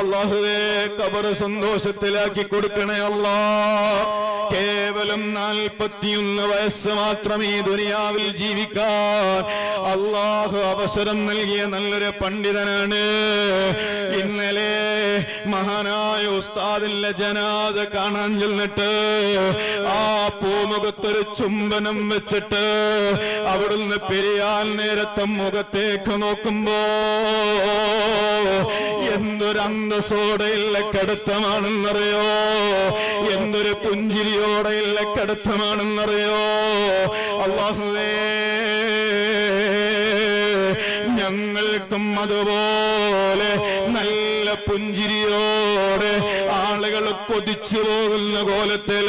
അള്ളാഹുവേ കബർ സന്തോഷത്തിലാക്കി കൊടുക്കണേ അല്ലാ. കേവലം നാൽപ്പത്തിയൊന്ന് വയസ്സ് മാത്രം ഈ ദുനിയാവിൽ ജീവിക്കാൻ അള്ളാഹു അവസരം നൽകിയ നല്ലൊരു പണ്ഡിതനാണ്. ഇന്നലെ മഹാനായ ഉസ്താദിന്റെ ജനാദ കാണാൻ ചെന്നിട്ട് ആ പൂമുഖത്തൊരു ചുംബനം വെച്ചിട്ട് അവിടുന്ന് പെരിയാൽ നേരത്തെ മുഖത്തേക്ക് നോക്കുമ്പോ എന്തൊരു അന്തസ്സോടെയുള്ള കടുത്തമാണെന്നറിയോ? എന്തൊരു പുഞ്ചിരിയോടെയുള്ള കടുത്തമാണെന്നറിയോ? അള്ളാഹുവേ ഞങ്ങൾക്കും അതുപോലെ നല്ല പുഞ്ചിരിയോടെ ആളുകൾ കൊതിച്ചു പോകുന്ന കോലത്തിൽ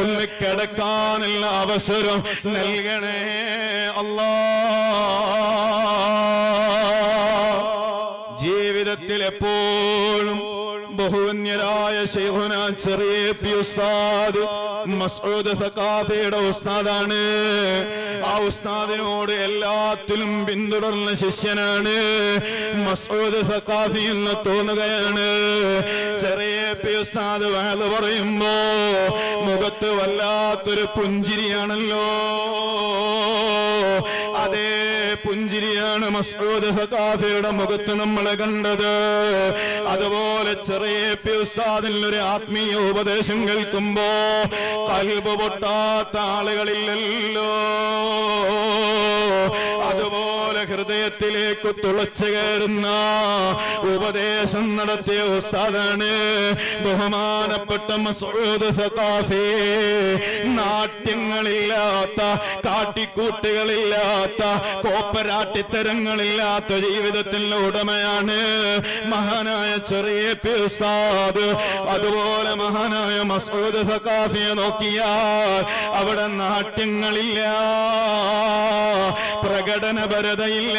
ഒന്ന് കിടക്കാനുള്ള അവസരം നൽകണേ അല്ലാ. ശൈഖുന ചെറിയ പി ഉസ്താദ്. മസൂദ് സഖാഫിയുടെ ഉസ്താദാണ്. ആ ഉസ്താദിനോട് എല്ലാത്തിലും പിന്തുടർന്ന ശിഷ്യനാണ്. മസൂദ് സഖാഫി എന്ന് തോന്നുകയാണ്. ചെറിയ പി ഉസ്താദ് വേദ പറയുമ്പോ മുഖത്ത് വല്ലാത്തൊരു പുഞ്ചിരിയാണല്ലോ. അതേ പുഞ്ചിരിയാണ് മസൂദ് സഖാഫിയുടെ മുഖത്ത് നമ്മൾ കണ്ടത്. അതുപോലെ ചെറിയ പി ഉസ്താദിൽ ഒരു ആത്മീയ ഉപദേശം കേൾക്കുമ്പോ കൽബ് പൊട്ടാത്ത ആളുകളില്ലല്ലോ. അതുപോലെ ഹൃദയത്തിലേക്ക് തുളച്ചു കയറുന്ന ഉപദേശം നടത്തിയ ഉസ്താദാണ് ബഹുമാനപ്പെട്ട മസൂദ് സഖാഫി. നാട്യങ്ങളില്ലാത്ത കാട്ടിക്കൂട്ടുകളില്ലാത്ത കോപ്പരാട്ടിത്തരങ്ങളില്ലാത്ത ജീവിതത്തിന്റെ ഉടമയാണ് മഹാനായ ചെറിയ പി ഉസ്താദ്. അതുപോലെ മഹാനായ മസൂദ് സഖാഫിയെ നോക്കിയാൽ അവിടെ നാട്യങ്ങളില്ല പ്രകടനപരതയില്ല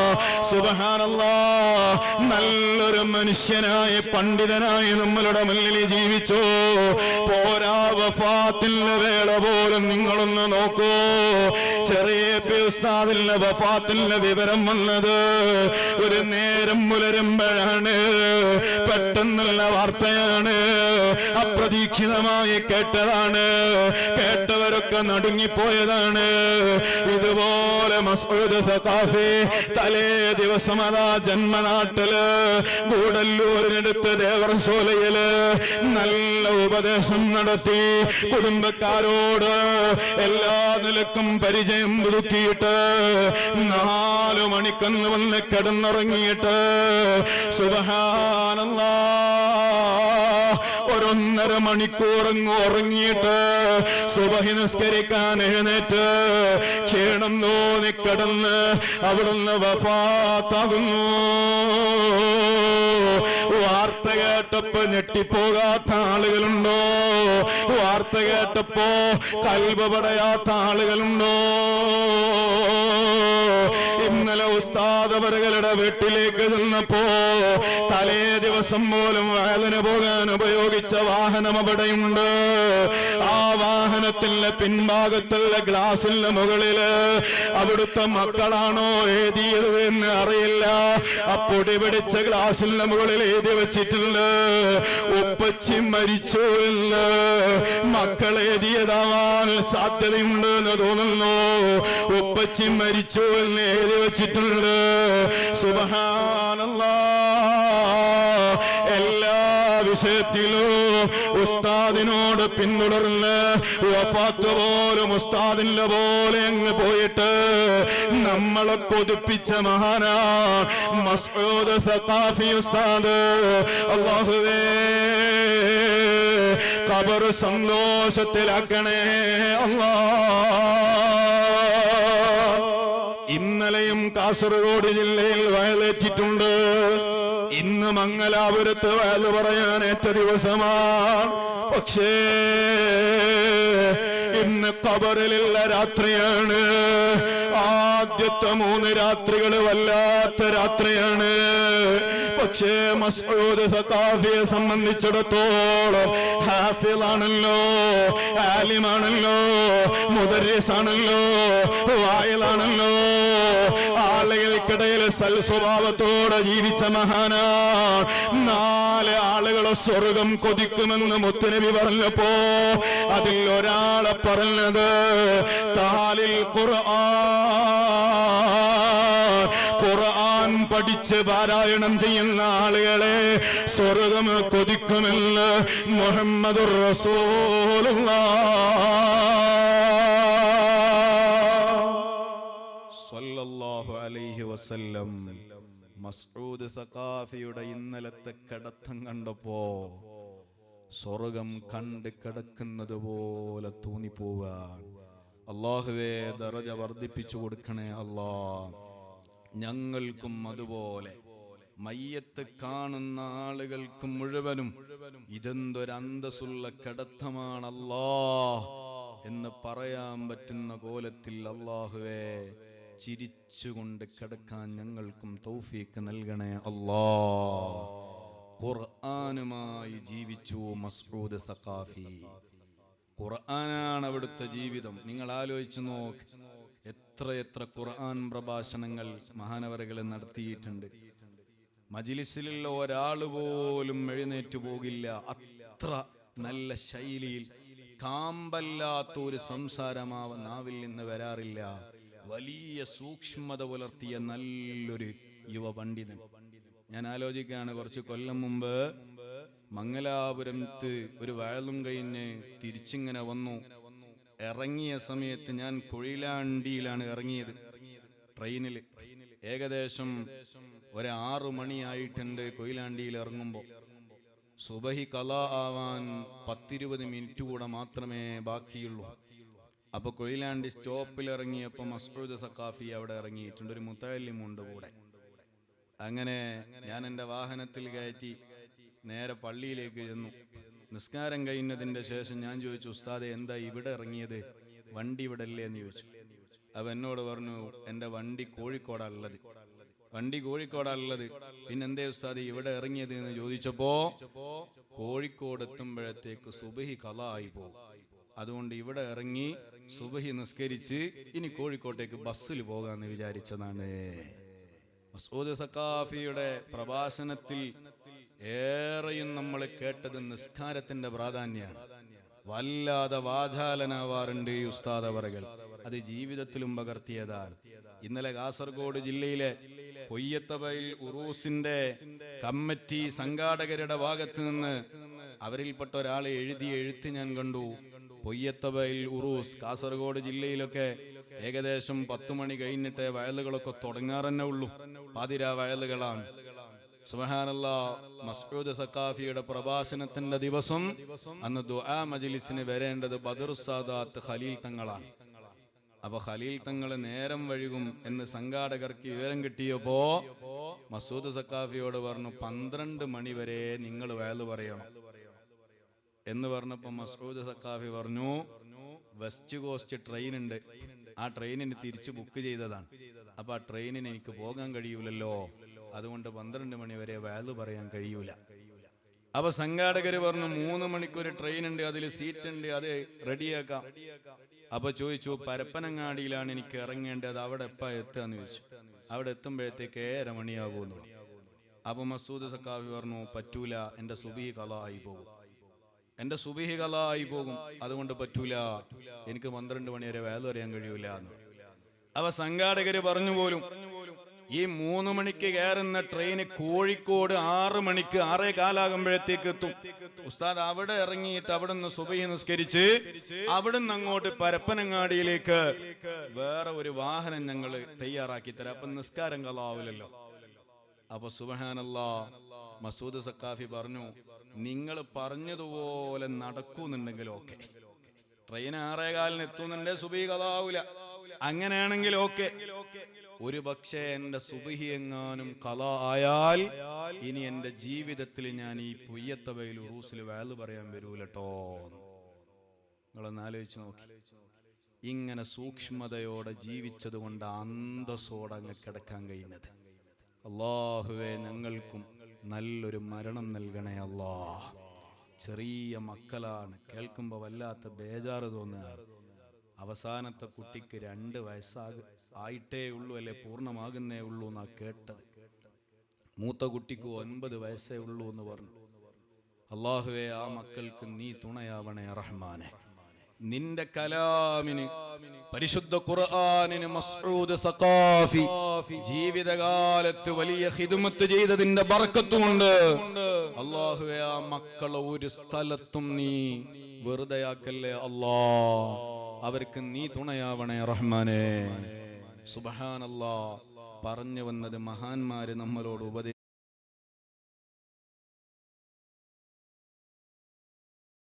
സുബഹാനല്ലാ നല്ലൊരു മനുഷ്യനായി പണ്ഡിതനായി നമ്മളുടെ മുന്നിൽ ജീവിച്ചു. പോരാ വഫാത്തിന്റെ വേള പോലും നിങ്ങളൊന്ന് നോക്കൂ. ചെറിയ ഉസ്താദിന്റെ വഫാത്തിന്റെ വിവരം വന്നത് ഒരു നേരം പുലരുമ്പോഴാണ് പെട്ടെന്നുള്ള വാർത്തയാണ്. അപ്രതീക്ഷിതമായി കേട്ടതാണ്. കേട്ടവരൊക്കെ നടുങ്ങിപ്പോയതാണ്. ഇതുപോലെ മസൂദ് ദിവസം അതാ ജന്മനാട്ടിൽ കൂടല്ലൂരിനടുത്ത് ദേവർശോലയിൽ നല്ല ഉപദേശം നടത്തി കുടുംബക്കാരോട് എല്ലാ നിലക്കും പരിചയം പുതുക്കിയിട്ട് നാലു മണിക്കന്ന് വന്ന് കിടന്നുറങ്ങിയിട്ട് സുബഹാനല്ലാ ഒരൊന്നര മണിക്കൂറങ്ങ് ഉറങ്ങിയിട്ട് സുബഹി നിസ്കരിക്കാൻ എഴുന്നേറ്റ് ക്ഷീണം തോന്നി കിടന്ന് അവിടുന്ന് വഫാത്താകുന്നു. വാർത്ത കേട്ടപ്പോ ഞെട്ടിപ്പോകാത്ത ആളുകളുണ്ടോ? വാർത്ത കേട്ടപ്പോ കൽബപടയാത്ത ആളുകളുണ്ടോ? ഇന്നലെ ഉസ്താദവറുകളുടെ വീട്ടിലേക്ക് ചെന്നപ്പോ തലേ ദിവസം പോലും വേദന പോകാൻ ഉപയോഗിച്ച വാഹനം അവിടെയുണ്ട്. ആ വാഹനത്തിന്റെ പിൻഭാഗത്തുള്ള ഗ്ലാസിന്റെ മുകളിൽ അവിടുത്തെ മക്കളാണോ എഴുതിയത് എന്ന് അറിയില്ല. അപ്പൊടി പിടിച്ച ഗ്ലാസിന്റെ മുകളിൽ എഴുതി വെച്ചിട്ടുണ്ട്. ഉപ്പച്ചി മരിച്ചു എന്ന് മക്കൾ എഴുതിയതാവാൻ സാധ്യതയുണ്ട് എന്ന് തോന്നുന്നു. ഉപ്പച്ചി മരിച്ചു എന്ന് എഴുതി വെച്ചിട്ടുണ്ട്. സുബഹാനല്ലാ. എല്ലാ വിഷയത്തിലും ഉസ്താദിനോട് പിന്തുടർന്ന് വഫാത്ത് പോലും ഉസ്താദിന്റെ പോലെ അങ്ങ് പോയിട്ട് നമ്മളെ കൊതിപ്പിച്ച മഹാനാ മസ്ഊദ് സഖാഫി ഉസ്താദ്. അള്ളാഹുവേ കബർ സന്തോഷത്തിലാക്കണേ. അല്ലാ ഇന്നലെയും കാസർഗോഡ് ജില്ലയിൽ വയലേറ്റിട്ടുണ്ട്. ഇന്ന് മംഗലാപുരത്ത് വയൽ പറയാൻ ഏറ്റ ദിവസമാണ് പക്ഷേ ഇന്ന് കബറിലുള്ള രാത്രിയാണ്. ആദ്യത്തെ മൂന്ന് രാത്രികൾ വല്ലാത്ത രാത്രിയാണ്. പക്ഷേ മസൂദ് സഖാഫിയെ സംബന്ധിച്ചിടത്തോളം ഹാഫിളാണല്ലോ ആലിമാണല്ലോ മുദരീസാണല്ലോ വായിലാണല്ലോ. ആളുകൾക്കിടയിൽ സൽസ്വഭാവത്തോടെ ജീവിച്ച മഹാനാ നാല് ആളുകളെ സ്വർഗം കൊതിക്കുമെന്ന് മുത്തുനബി പറഞ്ഞപ്പോ അതിൽ ഒരാളെ പറഞ്ഞത്. താലിൽ ഖുർആൻ. ഖുർആൻ പഠിച്ച് പാരായണം ചെയ്യുന്ന ആളുകളെ സ്വർഗം കൊതിക്കുമെന്ന് മുഹമ്മദ് റസൂലുള്ളാഹ് സ്വല്ലല്ലാഹു അലൈഹി വസല്ലം. മസ്ഊദ് സഖാഫിയുടെ ഇന്നലത്തെ കടത്തം കണ്ടപ്പോ സ്വർഗം കണ്ട് കിടക്കുന്നത് പോലെ തോന്നിപ്പോവുക അള്ളാഹുവേ ദറജ വർദ്ധിപ്പിച്ചു കൊടുക്കണേ അല്ലാ. ഞങ്ങൾക്കും അതുപോലെ. മയ്യത്ത് കാണുന്ന ആളുകൾക്ക് മുഴുവനും ഇതെന്തൊരു അന്തസ്സുള്ള കിടത്തമാണല്ലാ എന്ന് പറയാൻ പറ്റുന്ന കോലത്തിൽ അള്ളാഹുവേ ചിരിച്ചുകൊണ്ട് കിടക്കാൻ ഞങ്ങൾക്കും തൗഫീക്ക് നൽകണേ അല്ലാ. ഖുർആനുമായി ജീവിച്ചു മസ്ഊദ് സഖാഫി. ഖുർആനാണ് അവിടുത്തെ ജീവിതം. നിങ്ങൾ ആലോചിച്ചു നോക്ക്. എത്ര എത്ര ഖുർആൻ പ്രഭാഷണങ്ങൾ മഹാനവരകൾ നടത്തിയിട്ടുണ്ട്. മജിലിസിലുള്ള ഒരാൾ പോലും എഴുന്നേറ്റ് പോകില്ല. അത്ര നല്ല ശൈലിയിൽ കാമ്പല്ലാത്ത ഒരു സംസാരമാവ നാവിൽ നിന്ന് വരാറില്ല. വലിയ സൂക്ഷ്മത പുലർത്തിയ നല്ലൊരു യുവ പണ്ഡിതൻ ഞാൻ ആലോചിക്കുകയാണ് കുറച്ച് കൊല്ലം മുമ്പ് മംഗലാപുരത്ത് ഒരു വയലും കഴിഞ്ഞ് തിരിച്ചിങ്ങനെ വന്നു. ഇറങ്ങിയ സമയത്ത് ഞാൻ കുഴിലാണ്ടിയിലാണ് ഇറങ്ങിയത്. ട്രെയിനിൽ ഏകദേശം ഒരാറു മണിയായിട്ട് മണിയായിട്ടുണ്ട് കൊയിലാണ്ടിയിൽ ഇറങ്ങുമ്പോൾ. സുബഹി കല ആവാൻ പത്തിരുപത് മിനിറ്റ് കൂടെ മാത്രമേ ബാക്കിയുള്ളൂ. അപ്പൊ കൊയിലാണ്ടി സ്റ്റോപ്പിൽ ഇറങ്ങിയപ്പോൾ മസ്റൂദ് സക്കാഫി അവിടെ ഇറങ്ങിയിട്ടുണ്ട്. ഒരു മുത്തല്ലിമുണ്ട് കൂടെ. അങ്ങനെ ഞാൻ എന്റെ വാഹനത്തിൽ കയറ്റി നേരെ പള്ളിയിലേക്ക് ചെന്നു. നിസ്കാരം കഴിഞ്ഞതിന്റെ ശേഷം ഞാൻ ചോദിച്ചു ഉസ്താദെ എന്താ ഇവിടെ ഇറങ്ങിയത്? വണ്ടി ഇവിടെ അല്ലേ എന്ന് ചോദിച്ചു. അവ എന്നോട് പറഞ്ഞു എന്റെ വണ്ടി കോഴിക്കോടാ ഉള്ളത് വണ്ടി കോഴിക്കോടാ ഉള്ളത് പിന്നെന്തേ ഉസ്താദ് ഇവിടെ ഇറങ്ങിയത്? എന്ന് ചോദിച്ചപ്പോ കോഴിക്കോട് എത്തുമ്പോഴത്തേക്ക് സുബഹി കല ആയി പോകും അതുകൊണ്ട് ഇവിടെ ഇറങ്ങി സുബഹി നിസ്കരിച്ച് ഇനി കോഴിക്കോട്ടേക്ക് ബസ്സിൽ പോകാന്ന് വിചാരിച്ചതാണ്. മസൂദ് സക്കാഫിയുടെ പ്രഭാഷണത്തിൽ ഏറെയും നമ്മൾ കേട്ടത് നിസ്കാരത്തിന്റെ പ്രാധാന്യമാണ്. വല്ലാതെ വാചാലനാവാറുണ്ട് ഈ ഉസ്താദ് അവറുകൾ. അത് ജീവിതത്തിലും പകർത്തിയതാണ്. ഇന്നലെ കാസർഗോഡ് ജില്ലയിലെ പൊയ്യത്തവയിൽ ഉറൂസിന്റെ കമ്മിറ്റി സംഘാടകരുടെ ഭാഗത്ത് നിന്ന് അവരിൽപ്പെട്ട ഒരാളെ എഴുതിയ എഴുത്ത് ഞാൻ കണ്ടു. പൊയ്യത്തബയിൽ ഉറൂസ് കാസർഗോഡ് ജില്ലയിലൊക്കെ ഏകദേശം പത്തു മണി കഴിഞ്ഞിട്ട് വയലുകളൊക്കെ തുടങ്ങാറന്നെ ഉള്ളൂ. പാതിര വയലുകളാണ്. സുഹാനല്ല മസ്ഊദ് സക്കാഫിയുടെ പ്രഭാഷണത്തിന്റെ ദിവസം അന്ന് ദുആ മജ്ലിസിന് വരേണ്ടത് ബദർ സാദാത്ത് ഖലീൽ തങ്ങളാണ്. അപ്പൊ ഖലീൽ തങ്ങൾ നേരം വഴുകും എന്ന് സംഘാടകർക്ക് വിവരം കിട്ടിയപ്പോ മസൂദ് സക്കാഫിയോട് പറഞ്ഞു പന്ത്രണ്ട് മണി വരെ നിങ്ങൾ വയൽ പറയണം. എന്ന് പറഞ്ഞപ്പോ മസൂദ് സക്കാഫി പറഞ്ഞു വെസ്റ്റ് കോസ്റ്റ് ട്രെയിൻ ഉണ്ട്. ആ ട്രെയിനിന് തിരിച്ച് ബുക്ക് ചെയ്തതാണ്. അപ്പൊ ആ ട്രെയിനിന് എനിക്ക് പോകാൻ കഴിയൂലല്ലോ. അതുകൊണ്ട് പന്ത്രണ്ട് മണി വരെ വയൽ പറയാൻ കഴിയൂല. അപ്പൊ സംഘാടകർ പറഞ്ഞു മൂന്ന് മണിക്കൂർ ട്രെയിൻ ഉണ്ട്. അതിൽ സീറ്റ് ഉണ്ട്. അത് റെഡിയാക്കാം അപ്പൊ ചോദിച്ചു പരപ്പനങ്ങാടിയിലാണ് എനിക്ക് ഇറങ്ങേണ്ടത്. അവിടെ എപ്പ എത്തുകയെന്ന് ചോദിച്ചു. അവിടെ എത്തുമ്പോഴത്തേക്ക് ഏഴര മണിയാകുമെന്ന് അപ്പൊ മസൂദ് സക്കാഫി പറഞ്ഞു പറ്റൂല. എന്റെ സുബി കല ആയി പോകും. എന്റെ സുബിഹികളായി പോകും. അതുകൊണ്ട് പറ്റൂല. എനിക്ക് പന്ത്രണ്ട് മണി വരെ വേല അറിയാൻ കഴിയൂല അവ സംഘാടകര് പറഞ്ഞു പോലും ഈ മൂന്ന് മണിക്ക് കയറുന്ന ട്രെയിന് കോഴിക്കോട് ആറ് മണിക്ക് ആറേ കാലാകുമ്പോഴത്തേക്ക് എത്തും. ഉസ്താദ് അവിടെ ഇറങ്ങിയിട്ട് അവിടെ നിന്ന് സുബൈ നിസ്കരിച്ച് അവിടെ നിന്ന് അങ്ങോട്ട് പരപ്പനങ്ങാടിയിലേക്ക് വേറെ ഒരു വാഹനം ഞങ്ങൾ തയ്യാറാക്കി തരാം. അപ്പൊ നിസ്കാരം കലാവില്ലല്ലോ അപ്പൊ സുബഹാനല്ലാ മസൂദ് സക്കാഫി പറഞ്ഞു നിങ്ങൾ പറഞ്ഞതുപോലെ നടക്കുന്നുണ്ടെങ്കിൽ ഓക്കെ ട്രെയിൻ ആറേകാലിന് എത്തുന്നുണ്ട് സുബി കഥാവൂല. അങ്ങനെയാണെങ്കിൽ ഓക്കെ ഒരു പക്ഷേ എന്റെ സുബിഹി എങ്ങാനും കല ആയാൽ ഇനി എന്റെ ജീവിതത്തിൽ ഞാൻ ഈ പുയ്യത്തവയിൽ ഉറൂസിൽ വേൽ പറയാൻ വരൂലട്ടോ നിങ്ങളൊന്ന് ആലോചിച്ച് നോക്കി. ഇങ്ങനെ സൂക്ഷ്മതയോടെ ജീവിച്ചത് കൊണ്ട് അന്തസ്സോടെ അങ്ങ് കിടക്കാൻ കഴിഞ്ഞത് അള്ളാഹുവെ ഞങ്ങൾക്കും നല്ലൊരു മരണം നൽകണേ അല്ലാ. ചെറിയ മക്കളാണ്. കേൾക്കുമ്പോൾ വല്ലാത്ത ബേജാറ് തോന്നുക അവസാനത്തെ കുട്ടിക്ക് രണ്ട് വയസ്സാക ആയിട്ടേ ഉള്ളൂ അല്ലെ? പൂർണമാകുന്നേ ഉള്ളൂ എന്നാ കേട്ടത്. മൂത്ത കുട്ടിക്ക് ഒൻപത് വയസ്സേ ഉള്ളൂ എന്ന് പറഞ്ഞു. അള്ളാഹുവെ ആ മക്കൾക്ക് നീ തുണയാവണേ റഹ്മാനെ. നിന്റെ കലാമിന് പരിശുദ്ധ ഖുർആാനിന് മസ്ഊദ് സഖാഫി ജീവിതകാലത്ത് വലിയ ഹിദമത്ത് ചെയ്തതിന്റെ ബർക്കത്തുമുണ്ട്. അള്ളാഹുവെ ആ മക്കളെ ഒരു സ്ഥലത്തും നീ വെറുതെയാക്കല്ലേ അല്ലാ. അവർക്ക് നീ തുണയാവണേ റഹ്മാനെ. സുബഹാനല്ലാ. പറഞ്ഞു വന്നത് മഹാന്മാര് നമ്മളോട് ഉപദേശിച്ചു.